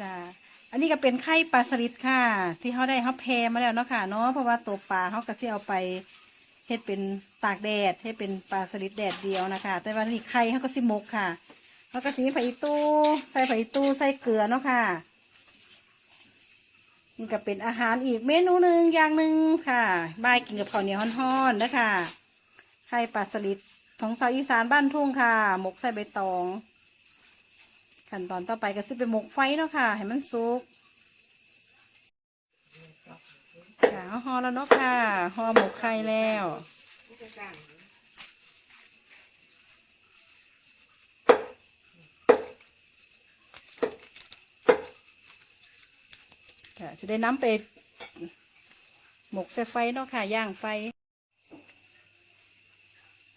จ้าอันนี้ก็เป็นไข่ปลาสลิดค่ะ ที่เขาได้เขาแพรมาแล้วเนาะค่ะเนาะเพราะว่าตัวปลาเขาก็สิเอาไปเฮ็ดเป็นตากแดดให้เป็นปลาสลิดแดดเดียวนะคะ แต่ว่านี่ไข่เขาก็สิหมกค่ะเขาก็สีไผ่อีตู้ใส่ไผ่อีตู้ใส่เกลือเนาะค่ะนี่ก็เป็นอาหารอีกเมนูหนึ่งอย่างหนึ่งค่ะบ่ายกินกับข้าวเหนียวฮ้อนๆนะคะไข่ปลาสลิดของชาวอีสานบ้านทุ่งค่ะ หมกใส่ใบตอง ขั้นตอนต่อไปก็สิไปหมกไฟเนาะค่ะ ให้มันสุกค่ะเอาห่อแล้วเนาะค่ะห่อหมกไข่แล้วจะได้น้ำไปหมกใส่ไฟเนาะค่ะ ย่างไฟ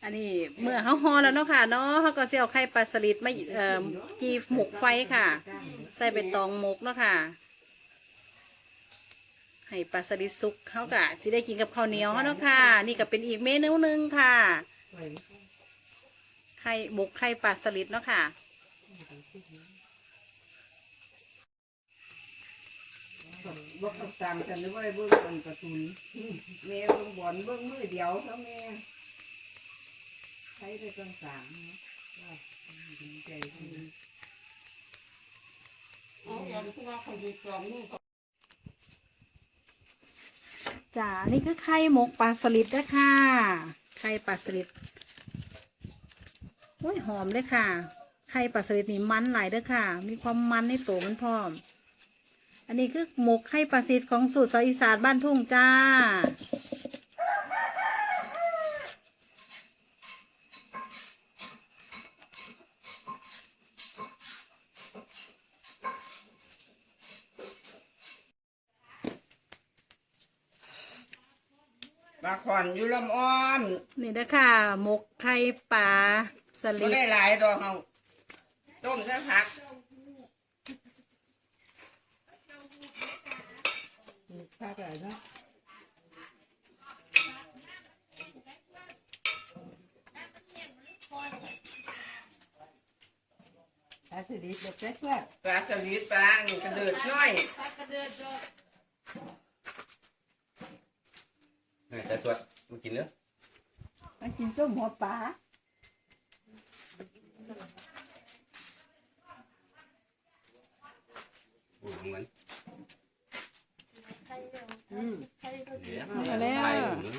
อันนี้เมื่อเขาห่อแล้วเนาะค่ะเนาะเขาก็สิเอาไข่ปลาสลิดมาเอ่อจีหมกไฟค่ะ ใส่ใบตองหมกเนาะค่ะให้ปลาสลิดสุกเขากะสิได้กินกับข้าวเหนียวเขาเนาะค่ะ นี่ก็เป็นอีกเมนูหนึ่งค่ะไข่หมกไข่ปลาสลิดเนาะค่ะบอกต่างกันหรือว่าเบิ่งกันกระตุนแม่เบิ่งบอลเบิ่งมือเดียวเท่าแม่ ช้ได้ต่างๆเนาะว่าดีใจที่จ้านี่คือไข่หมกปลาสลิดนะค่ะ ไข่ปลาสลิดโอ้ยหอมเลยค่ะ ไข่ปลาสลิดนี่มันหลายเด้อค่ะ มีความมันในตัวมันพร้อม อันนี้คือหมกไข่ปลาสลิดของสูตรสาวอีสานบ้านทุ่งจ้า ปลาขอนอยู่ลำอ้อนนี่เด้อค่ะหมกไข่ปลาสก็ลิดได้หลายดอกเฮาต้มสักพักพักอะไรเนาะปลาสลิดเด็กแซ่บปลาสลิดปลาอันนี้กระเดิดน้อยแต่สวดมันกินเนื้อมากินส้มหัวปลาโอ้เหมือนอืมเดี๋ยวมาแล้วใช่หรือ